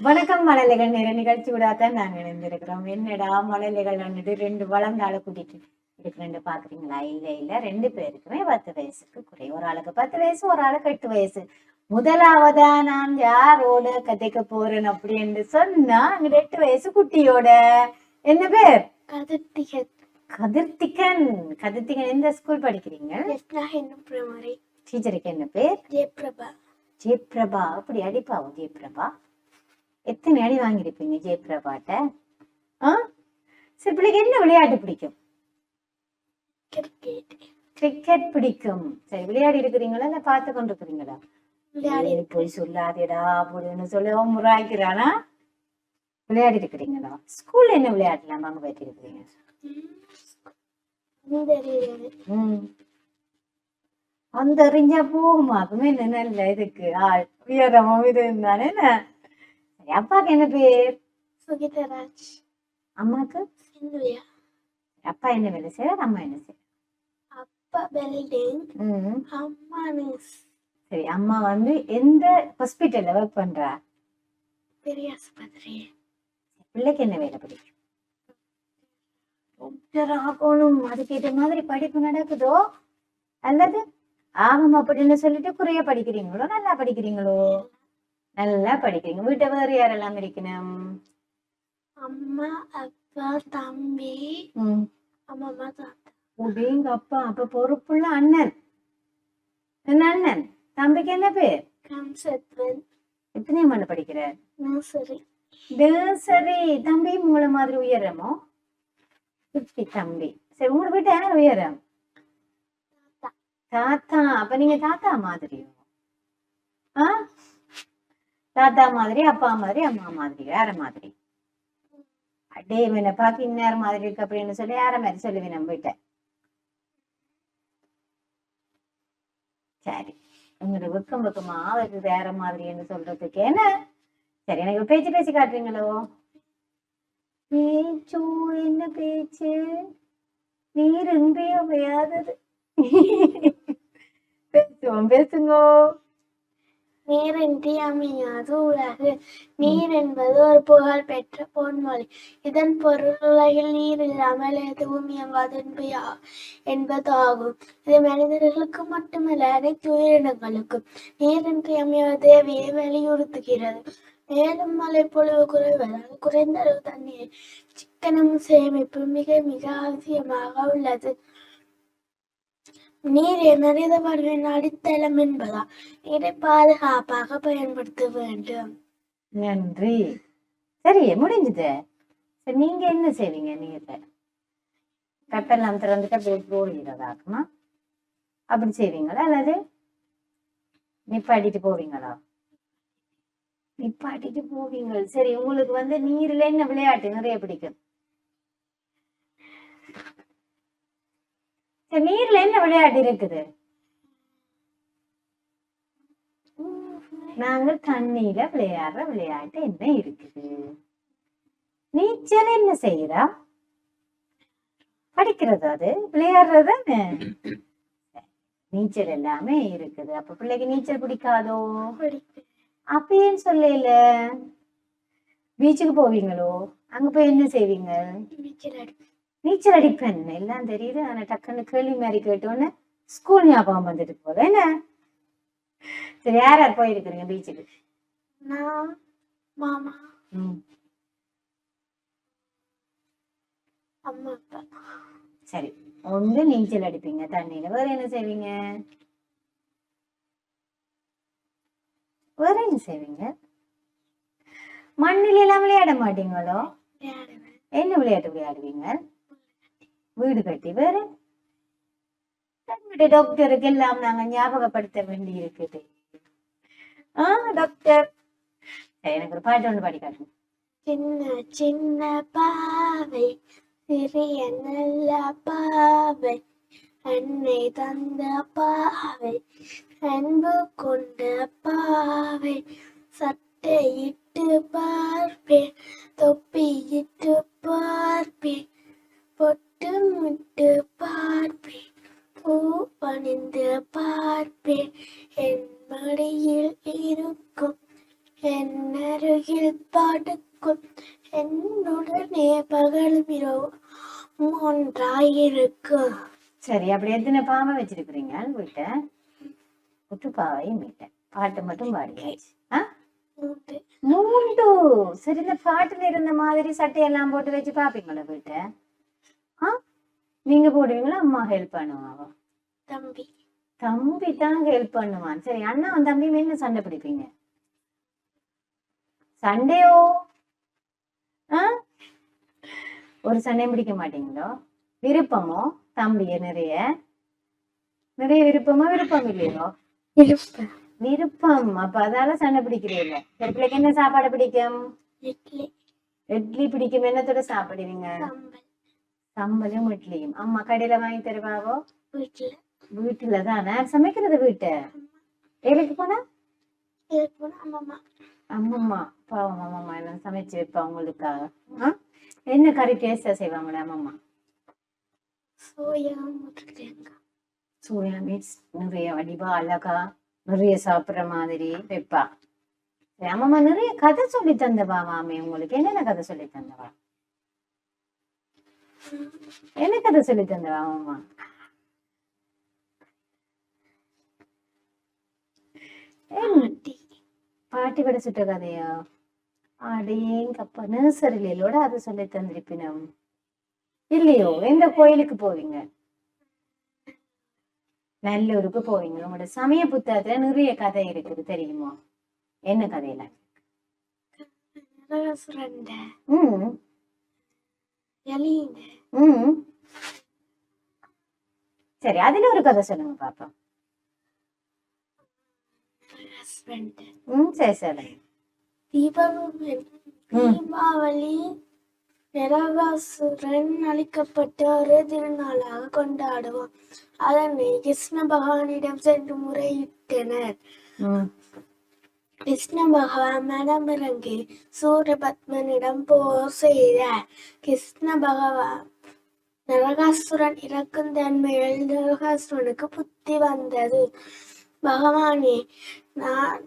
வணக்கம் மழலைகள் நிறைய நிகழ்ச்சி விடாதான் நாங்க இணைந்திருக்கிறோம். என்னடா மழலைகள் வந்துட்டு ரெண்டு வளர்ந்தால கூட்டிட்டு. இருக்கிறேன்னு பாக்குறீங்களா? இல்ல இல்ல. ரெண்டு பேருக்குமே பத்து வயசுக்கு குறை ஒரு ஆளுக்கு பத்து வயசு ஒரு ஆளுக்கு எட்டு வயசு. முதலாவதா நான் யாரோட கதைக்க போறேன் அப்படின்னு சொன்னா அங்க எட்டு வயசு குட்டியோட. என்ன பேர்? கதிர்த்திகன். கதிர்த்திகன். கதிர்த்திகன் எந்த ஸ்கூல் படிக்கிறீங்க? டீச்சருக்கு என்ன பேர்? ஜெயபிரபா ஜெயபிரபா அப்படி அடிப்பாவும் ஜெயபிரபா எத்தனை அடி வாங்கியிருப்பீங்க ஜெயபிரபாட்ட ஆ? சரி பிள்ளைக்கு என்ன விளையாட்டு பிடிக்கும்? கிரிக்கெட் பிடிக்கும். சரி விளையாடி இருக்கிறீங்களா? இல்ல பார்த்து கொண்டு இருக்கிறீங்களா விளையாடி ஏய், போய் சொல்லாதேடா அப்படின்னு சொல்லி அவன் முறாய்க்கிறானா? விளையாடி இருக்கிறீங்களா? ஸ்கூல்ல என்ன விளையாட்டுலாம் அங்க போயிட்டு இருக்கிறீங்க. அந்த அறிஞ்சா போகுமா? என்ன நல்ல இதுக்கு ஆள். உயரமும் இது இருந்தானே அப்பாக்கு என்ன பேர்? சுகிதராஜ். அம்மாக்கு? அப்பா என்ன வேலை செய்யறாரு அம்மா என்ன செய்யறாரு அப்பா பில்டிங் ம் அம்மா நியூஸ் சரி அம்மா வந்து எந்த ஹாஸ்பிட்டல்ல ஒர்க் பண்றா? பெரிய ஆஸ்பத்திரி பிள்ளைக்கு என்ன வேலை பிடிக்கும் டாக்டர் ஆகணும். அதுக்கேற்ற மாதிரி படிப்பு நடக்குதோ? அல்லது ஆகும் அப்படின்னு சொல்லிட்டு குறைய படிக்கிறீங்களோ? நல்லா படிக்கிறீங்களோ? நல்லா படிக்கிறீங்க. வீட்டை வேறு யாரெல்லாம் இருக்கணும்? அம்மா அப்பா தம்பி அம்மா தாத்தா உடேங்க அப்பா அப்ப பொறுப்புள்ள அண்ணன். என்ன அண்ணன்? தம்பிக்கு என்ன பேர்? கம்சத்வன் எத்தனை மணி படிக்கிற? சரி தம்பி உங்களை மாதிரி உயரமோ? குட்டி தம்பி. சரி உங்களை வீட்டு யார் உயரம்? தாத்தா. அப்ப நீங்க தாத்தா மாதிரியோ? ஆ? தாத்தா மாதிரி அப்பா மாதிரி அம்மா மாதிரி வேற மாதிரி. அடே இவனை பார்க்க இந்நேரம் மாதிரி இருக்கு அப்படின்னு சொல்லி வேற மாதிரி சொல்லுவேன் நம்ம சரி உங்களோட வெக்கம் வெக்கமா அவருக்கு வேற மாதிரின்னு சொல்றதுக்கு என்ன சரி எனக்கு பேச்சு பேசி காட்டுறீங்களோ பேச்சோ என்ன பேச்சு நீர் எங்கேயோ பெய்யாதது பேசுவோம் பேசுங்கோ நீரின்றி அமையாது உலகு. நீர் என்பது ஒரு புகழ் பெற்ற பொன்மொழி. இதன் பொருள் உலகில் நீர் இல்லாமல் எதுவும் இயங்காது என்பதாகும். இது மனிதர்களுக்கு மட்டுமல்ல அனைத்து உயிரினங்களுக்கும். நீரின்றி அமைவது தேவையை வலியுறுத்துகிறது. மேலும் மழைப்பொழிவு குறைவதால் குறைந்த அளவு தண்ணீர் சிக்கனம் சேமிப்பு மிக மிக அவசியமாக உள்ளது. நீர் மனித வாழ்வின் அடித்தளம் என்பதால் நீரை பாதுகாப்பாக பயன்படுத்த வேண்டும். நன்றி. சரி முடிஞ்சுது. சரி நீங்க என்ன செய்வீங்க நீர்ல? கட்டெல்லாம் திறந்துட்டு அப்படியே போடுகிறதாக்குமா அப்படி செய்வீங்களா அல்லது நிப்பாட்டிட்டு போவீங்களா? நிப்பாட்டிட்டு போவீங்க. சரி உங்களுக்கு வந்து நீர்ல என்ன விளையாட்டு நிறைய பிடிக்கும்? நீர்ல என்ன விளையாட்டு இருக்குது? நாங்க தண்ணியில விளையாடுற விளையாட்டு என்ன இருக்குது? நீச்சல் என்ன செய்யறா படிக்கிறது அது? விளையாடுறது? நீச்சல் எல்லாமே இருக்குது. அப்ப பிள்ளைக்கு நீச்சல் பிடிக்காதோ? அப்ப ஏன் சொல்லல பீச்சுக்கு போவீங்களோ? அங்க போய் என்ன செய்வீங்க? நீச்சல் அடி- நீச்சல் அடிப்பேன் எல்லாம் தெரியுது. ஆனா டக்குன்னு கேள்வி மாதிரி கேட்டோன்னே ஸ்கூல் ஞாபகம் வந்துட்டு போகுது. என்ன? சரி யார் யார் போயிருக்கிறீங்க பீச்சுக்கு நான் மாமா. ம். அம்மா அப்பா. சரி. ஒன்று நீச்சல் அடிப்பீங்க. தண்ணியில. வேற என்ன செய்வீங்க? வேற என்ன செய்வீங்க? மண்ணில எல்லாம் விளையாட மாட்டீங்களோ? என்ன விளையாட்டு விளையாடுவீங்க? வீடு கட்டி வேறு. தன்னுடைய டாக்டருக்கு எல்லாம் நாங்க ஞாபகப்படுத்த வேண்டி இருக்குது ஆ டாக்டர் எனக்கு ஒரு பாட்டு ஒன்று பாடி காட்டுங்க. சின்ன சின்ன பாவை சிறிய நல்ல பாவை அன்னை தந்த பாவை அன்பு கொண்ட பாவை சட்டையிட்டு பார்ப்பேன் தொப்பியிட்டு பார்ப்பேன் பொட்டு முட்டு பார்ப்பேன். பூ பணிந்து பார்ப்பேன். என் மடியில் இருக்கும். என் அருகில் படுக்கும். என்னுடனே பகலும் இரவும் ஒன்றாயிருக்கும். சரி அப்படி எத்தனை பாவை வச்சிருக்கிறீங்க? வீட்டை குட்டு பாவையும் வீட்டை பாட்டு மட்டும் பாடியாச்சு. ஆ. மூண்டு சரி இந்த பாட்டுல இருந்த மாதிரி சட்டையெல்லாம் போட்டு வச்சு பாப்பீங்களா வீட்டை நீங்க போடுவீங்களா? அம்மா ஹெல்ப் பண்ணுவாவா? தம்பி. தம்பி தான் ஹெல்ப் பண்ணுவான். சரி அண்ணாவும் தம்பியும் என்ன சண்டை பிடிப்பீங்க? சண்டையோ? ஒரு சண்டையும் பிடிக்க மாட்டீங்களோ? விருப்பமோ? தம்பிய நிறைய. நிறைய விருப்பமா விருப்பம் இல்லையோ? விருப்பம். அப்ப அதால சண்டை பிடிக்கிறீங்க. சரி பிள்ளைக்கு என்ன சாப்பாடு பிடிக்கும்? இட்லி. இட்லி பிடிக்கும். என்னத்தோட சாப்பிடுவீங்க? சம்பலும் இட்லியும் அம்மா கடையில வாங்கி தருவாவோ? வீட்டுல வீட்டுல தானே சமைக்கிறது வீட்டை? வேலைக்கு போனா? அம்மம்மா. பாவம் அம்மம்மா எல்லாம் சமைச்சு வைப்பா உங்களுக்காக? என்ன கறி டேஸ்டா செய்வாங்களே அம்மம்மா? சோயா சோயா மீன்ஸ் நிறைய வடிவா அழகா நிறைய சாப்பிடுற மாதிரி வைப்பா. அம்மம்மா நிறைய கதை சொல்லி தந்தவா மாமி உங்களுக்கு? என்னென்ன கதை சொல்லி தந்தவா? என்ன கதை சொல்லி ஆட்டி பாட்டி. விட சுட்ட கதையா? அடேங்கப்பா நர்சரியிலோட அதை சொல்லி தந்திருப்பினம். இல்லையோ எந்த கோயிலுக்கு போவீங்க? நல்லூருக்கு போவீங்க. உங்களோட சமய புத்தகத்துல நிறைய கதை இருக்குது தெரியுமா? என்ன கதையில? நரகசுரண்ட ம். சரி அதுல ஒரு கதை சொல்லுங்க பாப்பா ஹஸ்பண்ட் ம் சரி சொல்லுங்க. தீபாவளி நரகாசுரன் அழிக்கப்பட்ட ஒரு திருநாளாக கொண்டாடுவோம் அதனை கிருஷ்ண பகவானிடம் சென்று முறையிட்டனர். கிருஷ்ண பகவான் மனமிறங்கி சூரபத்மனிடம் போர் செய்தார். கிருஷ்ண பகவான் நரகாசுரன் இறக்கும் தன்மையில் நரகாசுரனுக்கு புத்தி வந்தது. பகவானே நான்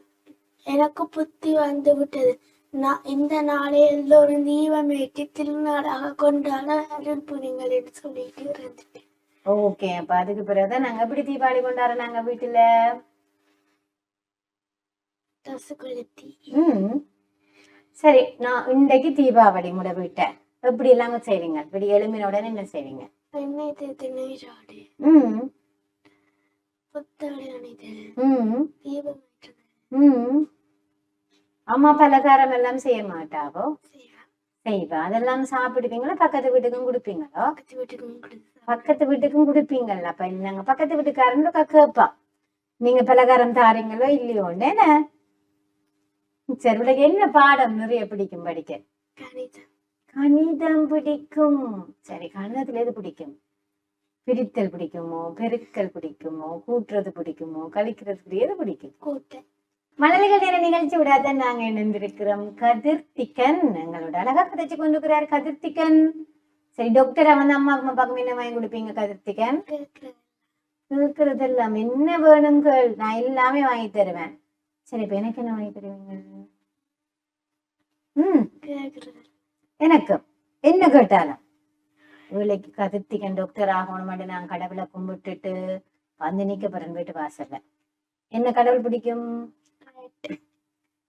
எனக்கு புத்தி வந்து விட்டது. நான் இந்த நாளை எல்லோரும் தீபமேற்றி திருநாளாக கொண்டாட அருள் புரிங்கள் என்று சொல்லிட்டு இருந்துட்டேன் ஓகே அப்ப அதுக்கு பிறகுதான் நாங்க எப்படி தீபாவளி கொண்டாடுறோம் நாங்க வீட்டுல? ம். சரி நான் இன்றைக்கு தீபாவளி முட வீட்டை எப்படி எல்லாம் செய்வீங்க. இப்படி எழுமின உடனே என்ன செய்வீங்க ம். ம். ம். அம்மா பலகாரம் எல்லாம் செய்ய மாட்டாவோ? செய்வா. அதெல்லாம் சாப்பிடுவீங்களா? பக்கத்து வீட்டுக்கும் கொடுப்பீங்களோ? பக்கத்து வீட்டுக்கும் கொடுத்து பக்கத்து வீட்டுக்கும் கொடுப்பீங்கல்ல. அப்ப நாங்க பக்கத்து வீட்டுக்காரங்களுக்கு கேட்பா. நீங்க பலகாரம் தாரீங்களோ இல்லையோன்னு. என்ன சரி உனக்கு என்ன பாடம் நிறைய பிடிக்கும் படிக்க? கணிதம். பிடிக்கும். சரி கணிதத்துல எது பிடிக்கும்? பிரித்தல் பிடிக்குமோ பெருக்கல் பிடிக்குமோ கூட்டுறது பிடிக்குமோ கழிக்கிறது எது பிடிக்கும்? கூட்டல். நேர நிகழ்ச்சி விடாத நாங்க இணைந்திருக்கிறோம். கதிர்த்திகன் எங்களோட அழகா கதைச்சு கொண்டிருக்கிறார் கதிர்த்திகன். சரி டாக்டர் அவன் அம்மாவுக்கு அப்பாவுக்கும் என்ன வாங்கி கொடுப்பீங்க கதிர்த்திகன்? கேட்கிறது. இருக்கிறது எல்லாம் என்ன வேணுங்கள் நான் எல்லாமே வாங்கி தருவேன். சரி இப்ப எனக்கு என்ன வாங்கி தருவீங்க? ம். எனக்கு என்ன கேட்டாலும். வேலைக்கு கதிர்த்திக்கன் டாக்டர் ஆகணும் நான் கடவுளை கும்பிட்டுட்டு வந்து நிக்க போறேன் வீட்டு வாசல்ல என்ன கடவுள் பிடிக்கும்?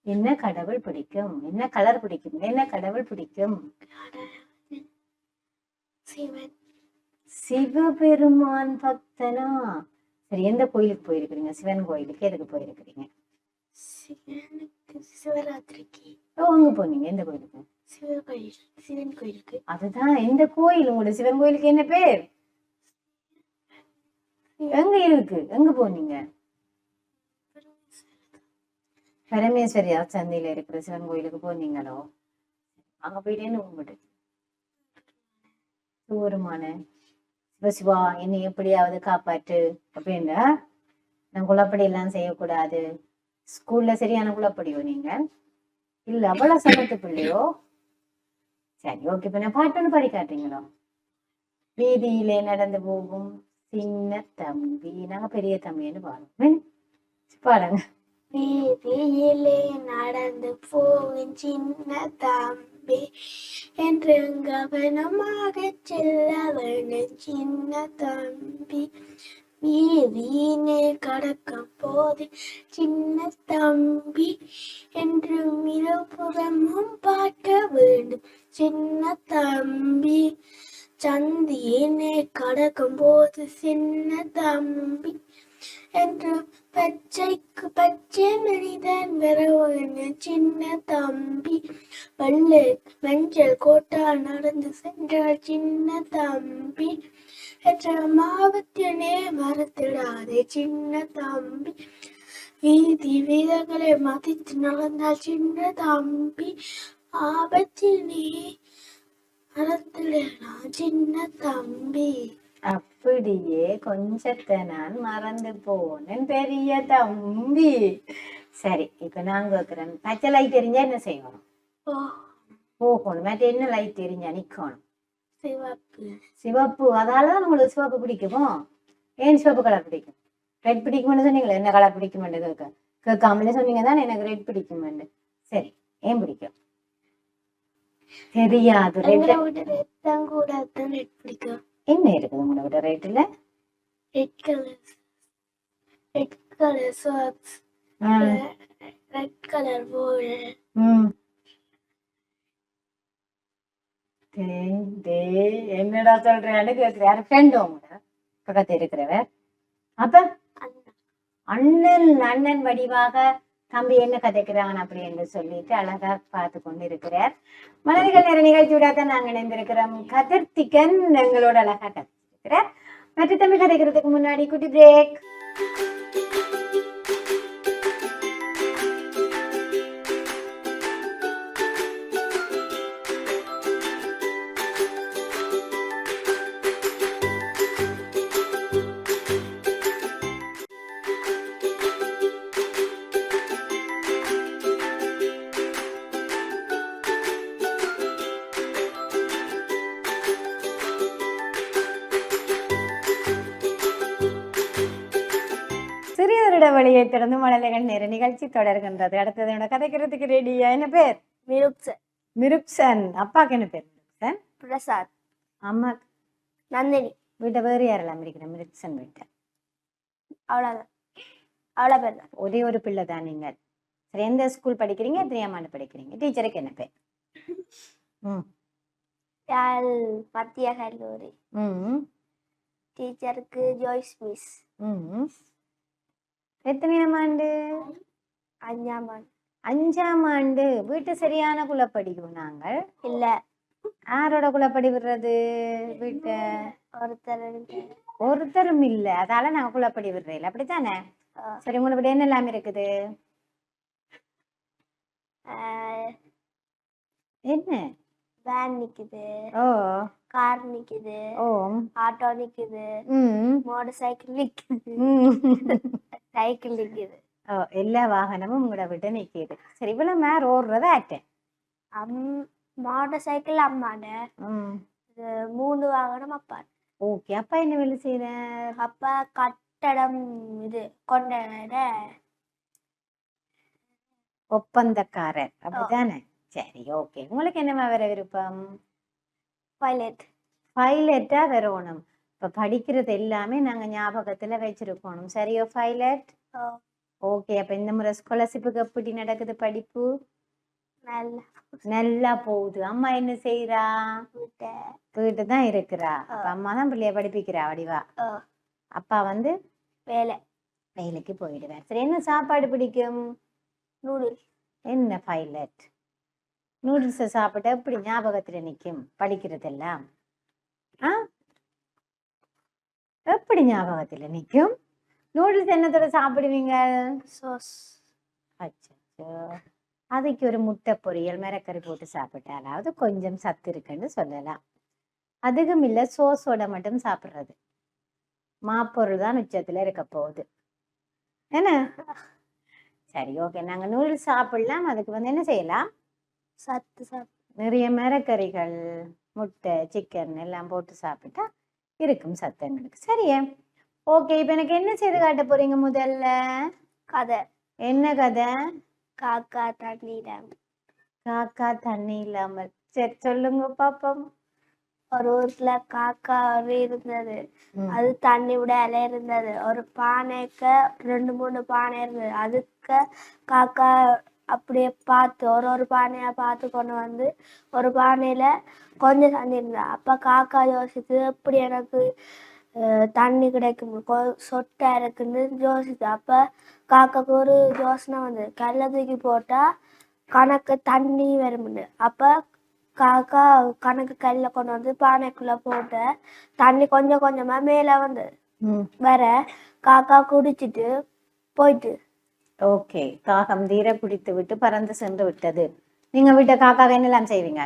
என்ன கடவுள் பிடிக்கும்? என்ன கலர் பிடிக்கும்? என்ன கடவுள் பிடிக்கும்? சிவபெருமான் பக்தனா? சரி எந்த கோயிலுக்கு போயிருக்கிறீங்க? சிவன் கோயிலுக்கு எதுக்கு போயிருக்கிறீங்க? சிவனுக்கு சிவராத்திரிக்கு அங்க போனீங்க. எந்த கோயிலுக்கு? சிவன் கோயில் சிவன் கோயிலுக்கு. அதுதான் எந்த கோயில். உங்களோட சிவன் கோயிலுக்கு என்ன பேர்? எங்க இருக்கு? எங்க போனீங்க? பரமேஸ்வரி சந்தையில இருக்கிற சிவன் கோயிலுக்கு போனீங்களோ? அங்க போயிட்டு என்ன கும்பிட்டு? சிவருமான சிவசிவா என்னை எப்படியாவது காப்பாற்று அப்படின்னா நான் குழப்படி எல்லாம் செய்யக்கூடாது. ஸ்கூல்ல சரியான குழப்படியோ நீங்க? இல்ல அவ்வளவு சமத்து பிள்ளையோ? சரி ஓகே இப்ப நான் பாட்டு ஒண்ணு பாடி காட்டுறீங்களோ? வீதியிலே நடந்து போகும் சின்ன தம்பி. நாங்க பெரிய தம்பின்னு பாடுவோம். பாருங்க வீதியிலே நடந்து போகும் சின்ன தம்பி. என்று கவனமாக செல்லவன சின்ன தம்பி. வீதியினை கடக்க போது சின்ன தம்பி என்று இருபுறமும் பார்க்க வேண்டும். சின்ன தம்பி சந்தியினை கடக்கும் போது சின்ன தம்பி என்று பச்சைக்கு பச்சை மனிதன் வரவுன்னு சின்ன தம்பி வெள்ளை மஞ்சள் கோட்டா நடந்து சென்றார் சின்ன தம்பி. என்ற மாவத்தினே மறத்திடாதே சின்ன தம்பி. வீதி வீரர்களை மதித்து நடந்தால் சின்ன தம்பி. ஆபத்தினே மறத்திடலாம் சின்ன தம்பி. அப்படியே கொஞ்சத்தை நான் மறந்து போனேன் பெரிய தம்பி. சரி இப்ப நான் கேக்குறேன். பச்சை லைட் தெரிஞ்சா என்ன செய்யணும்? போகணும். மற்ற என்ன லைட் தெரிஞ்சா நிக்கணும்? சிவப்பு. சிவப்பு. அதாலதான் உங்களுக்கு சிவப்பு பிடிக்குமோ? ஏன் சிவப்பு கலர் பிடிக்கும்? ரெட் பிடிக்கும்னு சொன்னீங்களே என்ன கலர் பிடிக்குமெண்டு கேட்க கேட்காமலே சொன்னீங்க தானே எனக்கு ரெட் பிடிக்குமெண்டு சரி ஏன் பிடிக்கும்? தெரியாது. என்ன இருக்குது உங்களோட ரேட்டுல red colour red colour socks red colour போல் என்னடா சொல்றேன்னு கேக்குறாரு ஃப்ரெண்டு உங்களோட பக்கத்து இருக்கிறவர். அப்ப? அண்ணன் அண்ணன் வடிவாக தம்பி என்ன கதைக்கிறான் அப்படி என்று சொல்லிட்டு அழகா பார்த்து கொண்டு இருக்கிறார் மனதிகள் நேர நிகழ்ச்சியோட தான் நாங்க இணைந்திருக்கிறோம். கதர்த்திகன் எங்களோட அழகா கத்திருக்கிறார் மற்ற தம்பி கதைக்கிறதுக்கு முன்னாடி குட்டி பிரேக் வழியை திறந்து மழலைகள் நேர நிகழ்ச்சி தொடர்கின்றது. அடுத்தது என்னோட கதைக்கிறதுக்கு ரெடியா என்ன பேர்? மிருக்ஸ் மிருப்சன் அப்பாக்கு என்ன பேர் மிருப்சன் பிரசாத். அம்மா. நந்தினி. வீட்டை வேறு யாரெல்லாம் இருக்கிறேன் மிருப்சன் வீட்டை. அவ்வளோதான் அவ்வளோ பேர் தான். ஒரே ஒரு பிள்ளை தான் நீங்கள். சரி எந்த ஸ்கூல் படிக்கிறீங்க? எத்தனையாம் ஆண்டு படிக்கிறீங்க? டீச்சருக்கு என்ன பேர்? ம். மத்திய கல்லூரி. ம். டீச்சருக்கு ஜோய்ஸ் மிஸ் ம். எத்தனையாம் ஆண்டு? அஞ்சாம் ஆண்டு அஞ்சாம் ஆண்டு வீட்டு சரியான குலப்படிவு நாங்கள்? இல்லை. யாரோட குலப்படி விடுறது வீட்டை? ஒருத்தர் ஒருத்தரும் இல்ல. அதால நாங்க குலப்படி விடுறேன் அப்படித்தானே. சரி உங்களுக்கு என்ன எல்லாம் இருக்குது? என்ன? வேன் நிக்குது. ஓ. கார் நிக்குது. ஓ. ஆட்டோ நிக்குது. மோட்டர் சைக்கிள் நிக்குது. சைக்கிள் நிக்குது. எல்லா வாகனமும் உங்களோட விட்டு நிக்கிது. சரி இவ்வளவு மேர் ஓடுறத ஆட்டேன் அம் மோட்டர் சைக்கிள் அம்மாட மூணு வாகனம் அப்பா. ஓகே அப்பா என்ன வேலை செய்யற? அப்பா கட்டடம் இது கொண்ட ஒப்பந்தக்காரர். அப்படித்தானே சரி ஓகே. உங்களுக்கு என்னமா வேற விருப்பம்? பைலட் பைலட்டா வரணும் இப்ப படிக்கிறது எல்லாமே நாங்க ஞாபகத்துல வச்சிருக்கணும். சரியோ பைலட் ஓகே அப்ப இந்த முறை ஸ்காலர்ஷிப்புக்கு எப்படி நடக்குது படிப்பு? நல்ல நல்லா போகுது. அம்மா என்ன செய்யறா வீட்டை. தான் இருக்கிறா. அப்ப அம்மா தான் பிள்ளைய படிப்பிக்கிறா வடிவா. அப்பா வந்து வேலை. வேலைக்கு போயிடுவார். சரி என்ன சாப்பாடு பிடிக்கும்? நூடுல்ஸ். என்ன பைலட் நூடுல்ஸை சாப்பிட்டா எப்படி ஞாபகத்துல நிக்கும்? படிக்கிறதெல்லாம். ஆ? எப்படி ஞாபகத்துல நிக்கும். நூடுல்ஸ் என்னத்தோட சாப்பிடுவீங்க? சோஸ் அச்சோ அதுக்கு ஒரு முட்டை பொரியல் மிரக்கறி போட்டு சாப்பிட்டாலாவது கொஞ்சம் சத்து இருக்குன்னு சொல்லலாம். அதுக்கும் இல்ல சோஸோட மட்டும் சாப்பிடுறது. மாப்பொருள் தான் உச்சத்துல இருக்க போகுது. என்ன? சரி ஓகே நாங்க நூடுல்ஸ் சாப்பிடலாம். அதுக்கு வந்து என்ன செய்யலாம்? சத்து சத்து நிறைய மரக்கறிகள் முட்டை சிக்கன் எல்லாம் போட்டு சாப்பிட்டா இருக்கும் சத்து எங்களுக்கு. சரியே? ஓகே இப்போ எனக்கு என்ன செய்து காட்ட போறீங்க முதல்ல? கதை. என்ன கதை? காக்கா தண்ணீரம் காக்கா தண்ணி இல்லாமல். சரி சொல்லுங்க பாப்போம். ஒரு ஊர்ல காக்கா ஒரு இருந்தது. அது தண்ணி விட இலை இருந்தது. ஒரு பானைக்க ரெண்டு மூணு பானை இருந்தது. அதுக்கு காக்கா அப்படியே பார்த்து ஒரு ஒரு பானையா பார்த்து கொண்டு வந்து ஒரு பானையில கொஞ்சம் தண்ணி இருந்தது அப்ப காக்கா யோசிச்சு எப்படி எனக்கு தண்ணி கிடைக்கும் சொட்டா இருக்குன்னு யோசிச்சு அப்ப காக்காக்கு ஒரு யோசனை வந்தது. கல்ல தூக்கி போட்டா கணக்கு தண்ணி வரும்னு. அப்ப காக்கா கணக்கு கல்ல கொண்டு வந்து பானைக்குள்ள போட்டு தண்ணி கொஞ்சம் கொஞ்சமா மேல வந்து வர காக்கா குடிச்சிட்டு போயிட்டு ஓகே. காகம் தீர குடித்து விட்டு பறந்து சென்று விட்டது. நீங்க வீட்டை காக்காவை என்னெல்லாம் செய்வீங்க?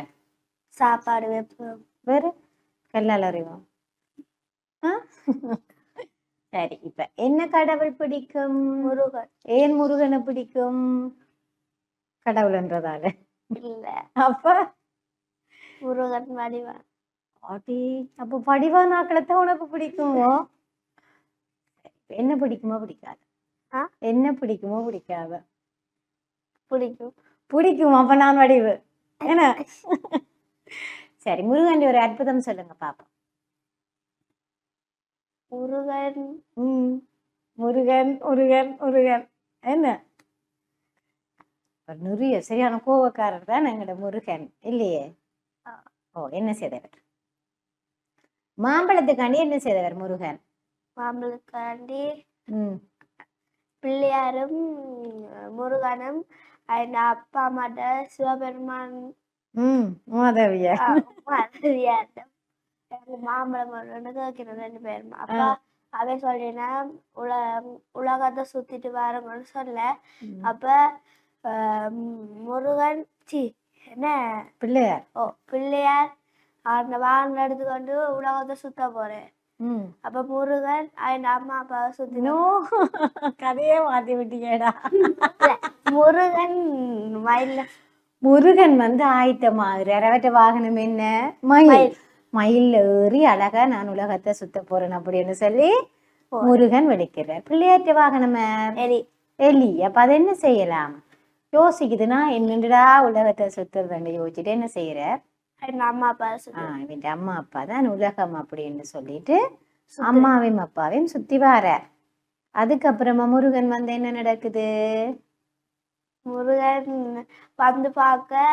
சாப்பாடு வைப்போம் வேறு? கல்லால் அறிவோம்? சரி இப்ப என்ன கடவுள் பிடிக்கும்? முருகன். ஏன் முருகனை பிடிக்கும்? கடவுள்ன்றதால இல்ல. அப்ப? முருகன் வடிவன். அடி அப்ப படிவான ஆக்களத்தான் உனக்கு பிடிக்குமோ? என்ன பிடிக்குமோ பிடிக்காது? என்ன பிடிக்குமோ பிடிக்காத. பிடிக்கும். பிடிக்கும். அப்ப நான் வடிவு. என்ன? சரி முருகன் ஒரு அற்புதம் சொல்லுங்க பாப்போம். முருகன். ம். முருகன் முருகன் முருகன். என்ன? ஒரு நிறைய சரியான கோவக்காரர் தான் எங்களோட முருகன் இல்லையே. ஓ என்ன செய்தவர்? மாம்பழத்துக்காண்டி என்ன செய்தவர் முருகன்? மாம்பழக்காண்டி ம். பிள்ளையாரும் முருகனும் அந்த அப்பா அம்மாட்ட சிவபெருமான். மாம்பழம் ரெண்டு பேரும். அப்ப அவன் சொல்லினா உல உலகத்தை சுத்திட்டு வரணும்னு சொல்ல. அப்ப முருகன் சி என்ன? பிள்ளையார். ஓ பிள்ளையார். அந்த வாகனம் எடுத்துக்கொண்டு உலகத்தை சுத்த போறேன். அப்ப முருகன் அந்த அம்மா அப்பாவை சுத்தி கதையே மாத்தி விட்டீங்கடா. முருகன் மயில முருகன் வந்து ஆயத்தமாகிறார் அவற்ற வாகனம் என்ன? மயில். மயில். ஏறி அழகா நான் உலகத்தை சுத்த போறேன் அப்படின்னு சொல்லி முருகன் வெடிக்கிறார் பிள்ளையாற்ற வாகனம்? எலி. எலி. அப்ப அதை என்ன செய்யலாம்? யோசிக்குதுன்னா என்னடா உலகத்தை சுத்துறதுன்னு யோசிச்சுட்டு என்ன செய்யறார்? அம்மா ஆஹ் இவன் அம்மா அப்பா தான் உலகம் அப்படின்னு சொல்லிட்டு அம்மாவையும் அப்பாவையும் சுத்தி வாரார். அதுக்கப்புறமா முருகன் வந்து என்ன நடக்குது? முருகன் வந்து பார்க்க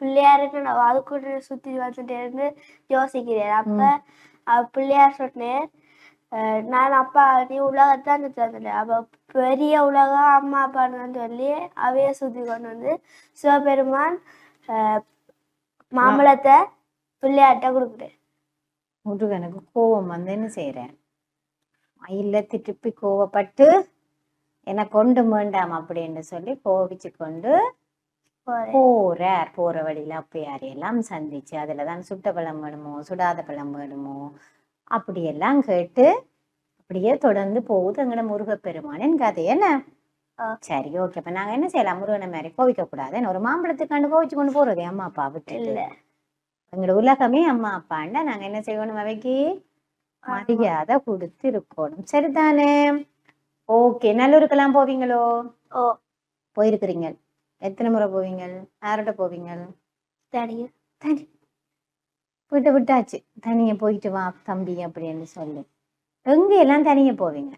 பிள்ளையாருக்கு நான் அதுக்குள்ள சுத்தி வந்துட்டே இருந்து யோசிக்கிறேன். அப்ப பிள்ளையார் சொன்னேன். நான் அப்பா நீ உலகத்தான் சுத்தி வந்துட்டேன் அப்ப பெரிய உலகம் அம்மா அப்பான்னு சொல்லி அவைய சுத்தி கொண்டு வந்து சிவபெருமான் மாம்பழத்தை பிள்ளையார்ட்ட கொடுக்குறேன் முருகனுக்கு கோபம் வந்து என்ன செய்யறேன் மயில திருப்பி கோவப்பட்டு என்னை கொண்டு வேண்டாம் அப்படின்னு சொல்லி கோபிச்சு கொண்டு போறார். போற வழியில அப்பயாரி எல்லாம் சந்திச்சு அதுலதான் சுட்ட பழம் வேணுமோ சுடாத பழம் வேணுமோ அப்படியெல்லாம் கேட்டு அப்படியே தொடர்ந்து போகுது. எங்கட முருகப்பெருமானின் கதை என்ன. சரி ஓகே அப்ப நாங்க என்ன செய்யலாம்? முருகனை மாதிரி கோவிக்க கூடாது. ஒரு மாம்பழத்துக்காண்டு கோவிச்சு கொண்டு போறது அம்மா அப்பா விட்டு இல்ல. எங்களோட உலகமே அம்மா அப்பாண்டா நாங்க என்ன செய்யணும்? அவைக்கு மரியாதை கொடுத்து இருக்கணும் சரிதானே? ஓகே நல்லூருக்கெல்லாம் போவீங்களோ? ஓ. போயிருக்கிறீங்க. எத்தனை முறை போவீங்க? யாரோட போவீங்க? தனி. விட்டு விட்டாச்சு. தனியா போயிட்டு வா தம்பி அப்படின்னு சொல்லி. எங்க எல்லாம் தனியா போவீங்க?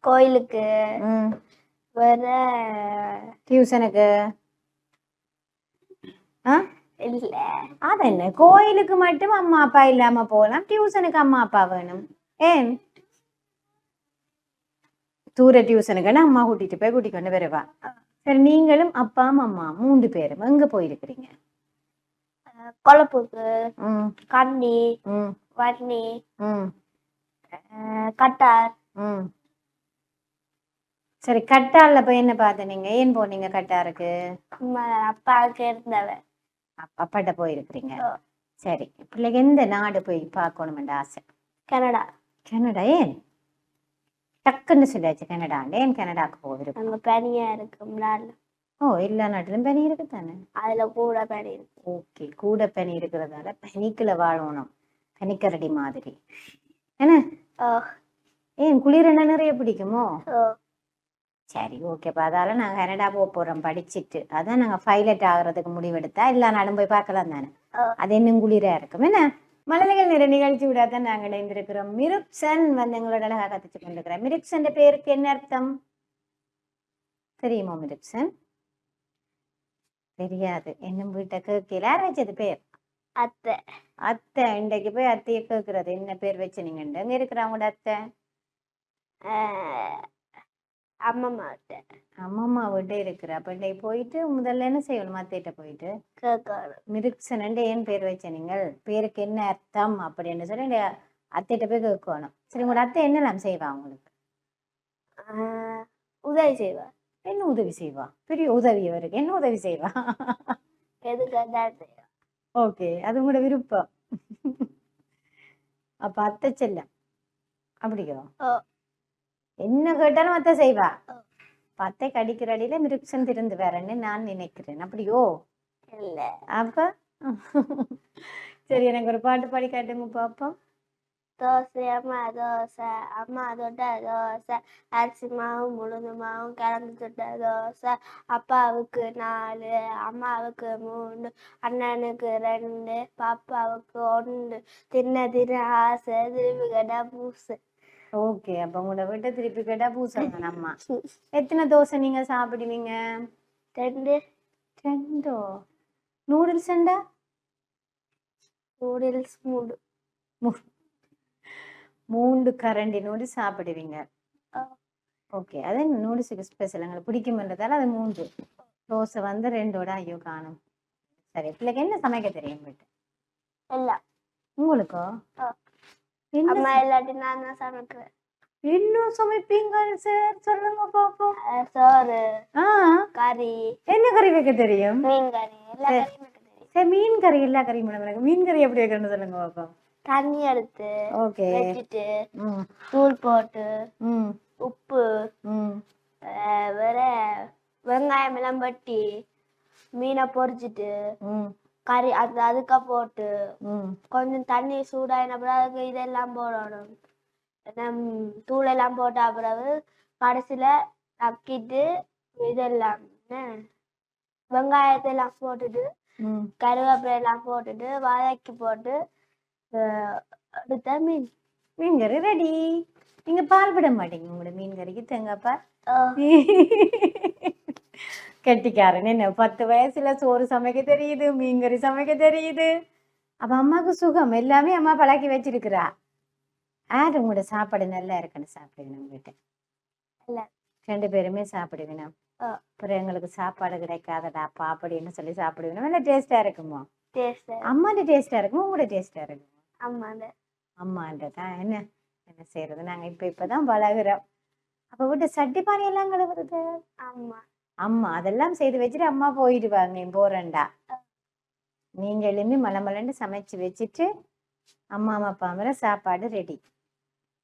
கோயிலுக்கு. வேற டியூஷனுக்கு? ஆ? இல்ல. அது என்ன? கோயிலுக்கு மட்டும் அம்மா அப்பா இல்லாம போகலாம். டியூஷனுக்கு அம்மா அப்பா வேணும். ஏன்? தூர டியூஷனுக்குன்னு அம்மா கூட்டிட்டு போய் கூட்டிட்டு கொண்டு வருவா. சரி நீங்களும் அப்பா அம்மா மூன்று பேரும் எங்க போயிருக்கிறீங்க? கொழப்புக்கு ம். கண்ணி. வன்னி. கட்டார். சரி கட்டார்ல போய் என்ன பார்த்த நீங்க? ஏன் போனீங்க கட்டாருக்கு? அப்பாவுக்கு இருந்தவ. அப்பா அப்பாட்ட போயிருக்கிறீங்க. சரி பிள்ளைக்கு எந்த நாடு போய் பார்க்கணுமென்ற ஆசை? கனடா. கனடா ஏன்? டக்குன்னு சொல்லியாச்சு கனடாண்டே என் கனடாக்கு போகிறோம் அங்க பனியா இருக்கும் நாள்ல ஓ எல்லா நாட்டிலும் பனி இருக்கு தானே அதுல கூட பனி இருக்கு. ஓகே கூட பனி இருக்கிறதால பனிக்குள்ள வாழணும். பனிக்கரடி மாதிரி. என்ன? ஏன் குளிர் என்ன நிறைய பிடிக்குமோ? ஓ. சரி ஓகேப்பா அதால நாங்கள் கனடா போக போகிறோம் படிச்சுட்டு. அதான் நாங்கள் பைலட் ஆகுறதுக்கு முடிவெடுத்தா எல்லா நாடும் போய் பார்க்கலாம் தானே. அது இன்னும் குளிரா இருக்கும். என்ன? மலர்கள் நிற நிகழ்ச்சி விடாதான் நாங்கள் இணைந்திருக்கிறோம். மிருப்சன் வந்து எங்களோட அழகாக கத்துச்சு கொண்டிருக்கிறோம் மிருப்சன் பேருக்கு என்ன அர்த்தம்? தெரியுமா மிருப்சன் தெரியாது. என்னும் வீட்டை கேட்கல. யார் வச்சது பேர்? அத்தை. அத்தை. இன்றைக்கு போய் அத்தையை கேட்கறது. என்ன பேர் வச்சு நீங்க எங்க இருக்கிறவங்களோட அத்தை? ஆஹ் அம்மா மாட்டேன் அம்மம்மா வீட்டே இருக்கிற. அப்ப போயிட்டு முதல்ல என்ன செய்யணும்? அத்தைகிட்ட போயிட்டு கேட்கணும் மிருக்சனண்டு ஏன் பேர் வச்ச நீங்கள்? பேருக்கு என்ன அர்த்தம்? அப்படின்னு சொல்லி அத்தைகிட்ட போய் கேட்கணும். சரி உங்களோட அத்தை என்னெல்லாம் செய்வா உங்களுக்கு? உதவி செய்வார் என்ன உதவி செய்வா? பெரிய உதவி அவருக்கு என்ன உதவி செய்வா? ஓகே அது உங்களோட விருப்பம். அப்ப அத்தை செல்லம். அப்படியோ. என்ன கேட்டாலும் அத்தை செய்வா. அத்தை கடிக்கிற அடியில மிருக்சன் திருந்து வரேன்னு நான் நினைக்கிறேன். அப்படியோ? இல்ல. அப்ப? சரி எனக்கு ஒரு பாட்டு பாடி காட்டுங்க பாப்போம். தோசை அம்மா தோசை அம்மா தொட்ட தோசை அரிசி மாவும் உளுந்து மாவும் கலந்து சுட்ட தோசை அப்பாவுக்கு நாலு அம்மாவுக்கு மூணு அண்ணனுக்கு ரெண்டு பாப்பாவுக்கு ஒன்று தின்ன தின்ன ஆசை திருப்பி கேட்டா பூசு. ஓகே அப்ப உங்களோட வீட்டை திருப்பி கேட்டா பூசணும் அம்மா எத்தனை தோசை நீங்க சாப்பிடுவீங்க? ரெண்டு. ரெண்டோ? நூடுல்ஸ் அண்டா நூடுல்ஸ் மூடு மூன்று கரண்டி நூடுல்ஸ் சாப்பிடுவீங்க. ஓகே அது நூடுல்ஸுக்கு ஸ்பெஷல் எங்களுக்கு பிடிக்கும்ன்றதால அது மூன்று. தோசை வந்து ரெண்டோட ஐயோ காணும். சரி பிள்ளைக்கு என்ன சமைக்க தெரியும் வீட்டு எல்லாம். உங்களுக்கோ? அம்மா இல்லாட்டி நான் தான் சமைக்கிறேன் இன்னும் சமைப்பீங்க சார்? சொல்லுங்க பாப்போம். சோறு கறி. என்ன கறி வைக்க தெரியும்? மீன் கறி எல்லா. கறியும் தெரியும். சரி மீன் கறி எல்லா கறியும் மேடம் மீன் கறி எப்படி வைக்கணும்னு சொல்லுங்க பாப்போம். தண்ணி எடுத்து ஓகே. வச்சுட்டு தூள் போட்டு உப்பு வேற வெங்காயம் எல்லாம் வெட்டி மீனை பொரிச்சிட்டு கறி அது அதுக்க போட்டு கொஞ்சம் தண்ணி சூடாயின பிறகு அதுக்கு இதெல்லாம் போடணும். தூள் எல்லாம் போட்ட பிறகு கடைசியில நக்கிட்டு இதெல்லாம் வெங்காயத்தை எல்லாம் போட்டுட்டு கருவேப்பிலை எல்லாம் போட்டுட்டு வதக்கி போட்டு எடுத்த மீன். மீன் கறி ரெடி நீங்க பால் விட மாட்டீங்க உங்களோட மீன் கறிக்கு தேங்காய் பால்? அஹ் கெட்டிக்காரன். என்ன பத்து வயசுல சோறு சமைக்க தெரியுது மீன் கறி சமைக்க தெரியுது. அப்ப அம்மாவுக்கு சுகம். எல்லாமே அம்மா பழக்கி வச்சிருக்கிறா. யார் உங்களோட சாப்பாடு நல்லா இருக்குன்னு சாப்பிடுவேன் வீட்டு? இல்ல. ரெண்டு பேருமே சாப்பிடுவேணும் ஆ. அப்புறம் எங்களுக்கு சாப்பாடு கிடைக்காதடாப்பா அப்படின்னு சொல்லி சாப்பிடுவேணும் நல்லா டேஸ்டா இருக்குமோ? அம்மாண்ட டேஸ்டா இருக்குமோ? உங்களோட டேஸ்டா இருக்கும்? ஆமா அந்த அம்மான்றதான் என்ன? என்ன செய்யறது? நாங்க இப்ப இப்பதான் பழகுறோம் அப்ப விட்டு சட்டி பானை எல்லாம் கழுவுறது? ஆமா. அம்மா அதெல்லாம் செய்து வச்சுட்டு அம்மா போயிடுவாங்க. போறேன்டா. நீங்க எழும்பி மலை மலண்டு சமைச்சு வச்சுட்டு அம்மா அம்மா மேல சாப்பாடு ரெடி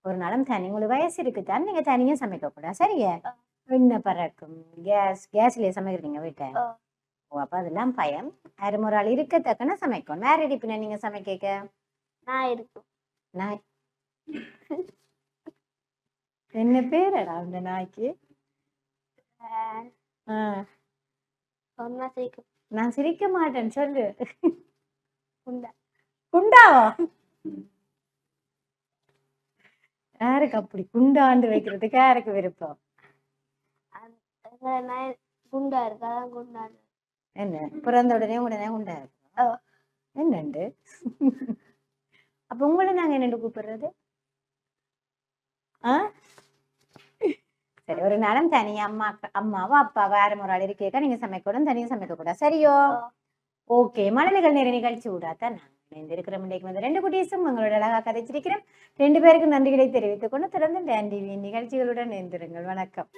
ஒரு நாளும் தனி உங்களுக்கு வயசு இருக்குதான் நீங்க தனியா சமைக்க கூடாது. சரியா என்ன பறக்கும். கேஸ் கேஸ்லயே சமைக்கிறீங்க வீட்டை. ஓ அப்ப அதெல்லாம் பயம். யாரும் ஒரு ஆள் இருக்கத்தக்கன சமைக்கணும் வேற ரெடி பின்ன நீங்க சமைக்க நான் இருக்கும் நாய். என்ன பேரடா அந்த நாய்க்கு? சொன்னா சீக்கிரம் நான் சிரிக்க மாட்டேன் சொல்லு. உண்டா குண்டாவா? யாருக்கு அப்படி குண்டாண்டு வைக்கிறதுக்கு யாருக்கு விருப்பம்? குண்டா இருக்கு? அதான் குண்டா. என்ன? பிறந்த உடனே உடனே குண்டா இருக்கு. என்னண்டு? அப்ப உங்களை நாங்க என்னண்டு கூப்பிடுறது? ஆ? சரி ஒரு நாளும் தனியா அம்மா அம்மாவோ அப்பாவோ யாரும் ஒரு ஆள் இருக்கேக்கா நீங்க சமைக்கக்கூடாது தனியா சமைக்க கூடாது? சரியோ. ஓகே மழலைகள் நேர நிகழ்ச்சி விடாதான் நாங்க இணைந்திருக்கிற முன்னைக்கு வந்து ரெண்டு குட்டீஸும் உங்களோட அழகா கதைச்சிருக்கிறோம் ரெண்டு பேருக்கும் நன்றிகளை தெரிவித்துக் கொண்டு தொடர்ந்து டான் டிவி நிகழ்ச்சிகளுடன் இணைந்திருங்கள். வணக்கம்.